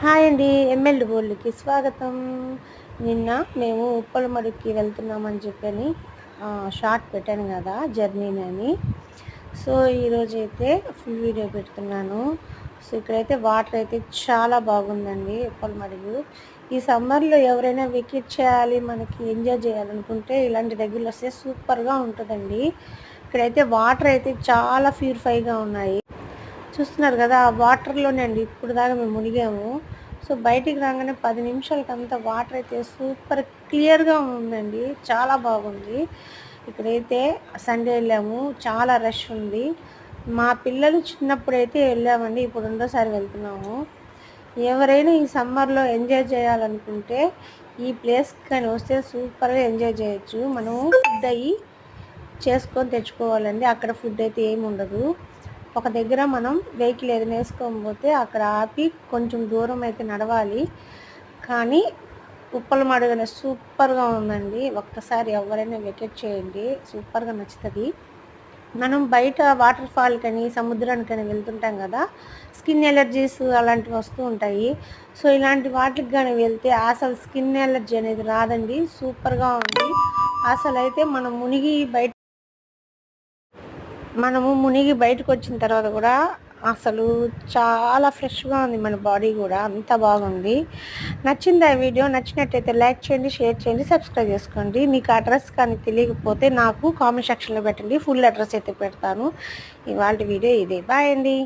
Hi అండి MLA బోర్డుకి స్వాగతం. నిన్న మేము ఉప్పలమడికి వెళ్తున్నామని చెప్పని షార్ట్ పెట్టాను కదా జర్నీని అని. సో ఈరోజు అయితే ఫుల్ వీడియో పెడుతున్నాను. సో ఇక్కడైతే వాటర్ అయితే చాలా బాగుందండి ఉప్పలమడుగు. ఈ సమ్మర్లో ఎవరైనా వికెట్ చేయాలి మనకి ఎంజాయ్ చేయాలనుకుంటే ఇలాంటి దగ్గరలో వస్తే సూపర్గా ఉంటుందండి. ఇక్కడైతే వాటర్ అయితే చాలా ప్యూరిఫైగా ఉన్నాయి. చూస్తున్నారు కదా ఆ వాటర్లోనే అండి ఇప్పుడు దాకా మేము మునిగాము. సో బయటికి రాగానే పది నిమిషాలకంతా వాటర్ అయితే సూపర్ క్లియర్గా ఉందండి చాలా బాగుంది. ఇక్కడైతే సండే వెళ్ళాము చాలా రష్ ఉంది. మా పిల్లలు చిన్నప్పుడైతే వెళ్ళామండి ఇప్పుడు రెండోసారి వెళ్తున్నాము. ఎవరైనా ఈ సమ్మర్లో ఎంజాయ్ చేయాలనుకుంటే ఈ ప్లేస్కి కానీ వస్తే సూపర్గా ఎంజాయ్ చేయొచ్చు. మనము ఫుడ్ అయ్యి చేసుకొని తెచ్చుకోవాలండి అక్కడ ఫుడ్ అయితే ఏమి ఉండదు ఒక దగ్గర మనం వెహికల్ ఏదైనా వేసుకోకపోతే అక్కడ ఆపి కొంచెం దూరం అయితే నడవాలి. కానీ ఉప్పల మడుగున సూపర్గా ఉందండి. ఒక్కసారి ఎవరైనా వికెట్ చేయండి. సూపర్గా నచ్చుతుంది. మనం బయట వాటర్ ఫాల్ కానీ సముద్రానికని వెళ్తుంటాం కదా స్కిన్ ఎలర్జీస్ అలాంటివి వస్తూ ఉంటాయి. సో ఇలాంటి వాటికి కానీ వెళ్తే అసలు స్కిన్ ఎలర్జీ అనేది రాదండి. సూపర్గా ఉంది. అసలు అయితే మనం మునిగి బయట మనము మునిగి బయటకు వచ్చిన తర్వాత కూడా అసలు చాలా ఫ్రెష్గా ఉంది మన బాడీ కూడా అంత బాగుంది. నచ్చింది ఆ వీడియో? నచ్చినట్టయితే లైక్ చేయండి షేర్ చేయండి సబ్స్క్రైబ్ చేసుకోండి. మీకు అడ్రస్ కానీ తెలియకపోతే నాకు కామెంట్ సెక్షన్లో పెట్టండి. ఫుల్ అడ్రస్ అయితే పెడతాను. ఇవాళ వీడియో ఇదే. బాయ్ అండి.